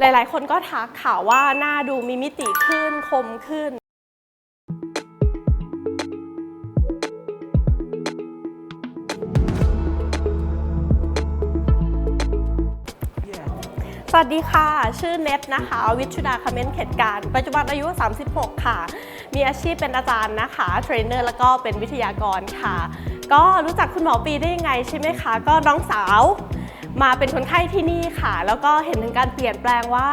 หลายๆ คนก็ทักข่าวว่าหน้าดูมีมิติขึ้นคมขึ้น สวัสดีค่ะ ชื่อเน็ตนะคะ วิชุดาคเมนเขตการ ปัจจุบันอายุ 36 ค่ะ มีอาชีพเป็นอาจารย์นะคะ เทรนเนอร์แล้วก็เป็นวิทยากรค่ะ ก็รู้จักคุณหมอปีได้ยังไงใช่ไหมคะ ก็น้องสาว มาเป็นคนไข้ที่นี่ค่ะ แล้วก็เห็นถึงการเปลี่ยนแปลงว่า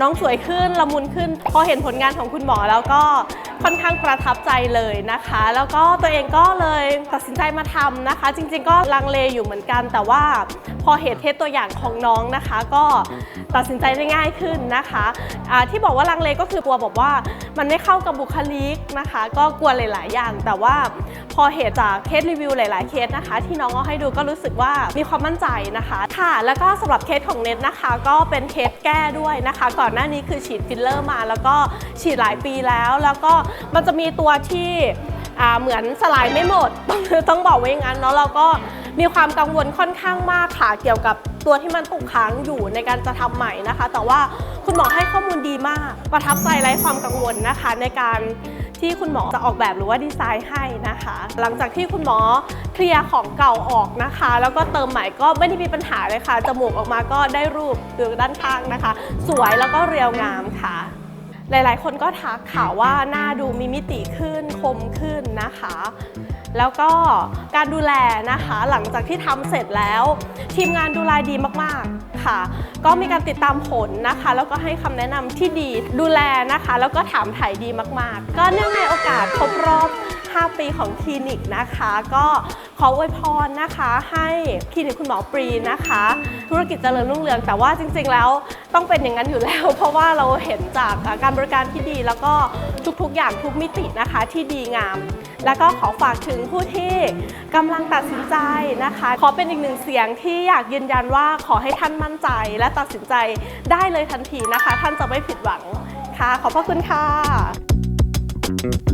น้องสวยขึ้นละมุนขึ้น พอเห็นผลงานของคุณหมอแล้วก็ ค่อนข้างประทับใจเลยนะคะ แล้วก็ตัวเองก็เลยตัดสินใจมาทำนะคะ จริง ๆ ก็ลังเลอยู่เหมือนกัน แต่ว่าพอเห็นเทสตัวอย่างของน้องนะคะ ก็ตัดสินใจได้ง่ายขึ้นนะคะอ่าที่บอกว่าลังเลก็คือกลัวบอกว่ามันไม่เข้ากับบุคลิกนะคะ ก็กลัวหลาย ๆ อย่าง แต่ว่าพอเห็นจากเคสรีวิวหลาย ๆ เคสนะคะ ที่น้องเอาให้ดูก็รู้สึกว่ามีความมั่นใจนะคะค่ะ แล้วก็สำหรับเคสของเน็ตนะคะ ก็เป็นเคสแก้ด้วยนะคะ ก่อนหน้านี้คือฉีดฟิลเลอร์มา แล้วก็ฉีดหลายปีแล้วแล้วก็มันจะมีตัวที่เหมือนสลายไม่หมด ต้องบอกไว้อย่างนั้นเนาะเราก็มีความกังวลค่อนข้างมากค่ะเกี่ยวกับตัวที่มันตกค้างอยู่ในการจะทำใหม่นะคะ แต่ว่าคุณหมอให้ข้อมูลดีมาก ประทับใจไร้ความกังวลนะคะ ในการที่คุณหมอจะออกแบบหรือว่าดีไซน์ให้นะคะ หลังจากที่คุณหมอเคลียร์ของเก่าออกนะคะ แล้วก็เติมใหม่ก็ไม่ได้มีปัญหาเลยค่ะจมูกออกมาก็ได้รูปคือด้านข้างนะคะ สวยแล้วก็เรียวงามค่ะ หลายๆ คนก็ทักข่าวว่าหน้าดูมีมิติขึ้นคมขึ้นนะคะ แล้วก็การดูแลนะคะหลังจากที่ทำเสร็จแล้ว ทีมงานดูแลดีมากๆค่ะ ก็มีการติดตามผลนะคะ แล้วก็ให้คำแนะนำที่ดีดูแลนะคะ แล้วก็ถามถ่ายดีมากๆ ก็เนื่องในโอกาสครบรอบ 5 ปีของคลินิกนะคะ ก็ขออวยพรนะคะ ให้คลินิกคุณหมอปรีนะคะ ธุรกิจเจริญรุ่งเรือง แต่ว่าจริงๆแล้วต้องเป็นอย่างนั้นอยู่แล้ว เพราะว่าเราเห็นจากการบริการที่ดี แล้วก็ทุกๆอย่างทุกมิตินะคะที่ดีงาม แล้วก็ขอฝากถึงผู้ที่กำลังตัดสินใจนะคะ ขอเป็นอีกหนึ่งเสียงที่อยากยืนยันว่าขอให้ท่านมั่นใจ และตัดสินใจได้เลยทันทีนะคะ ท่านจะไม่ผิดหวังค่ะ ขอบพระคุณค่ะ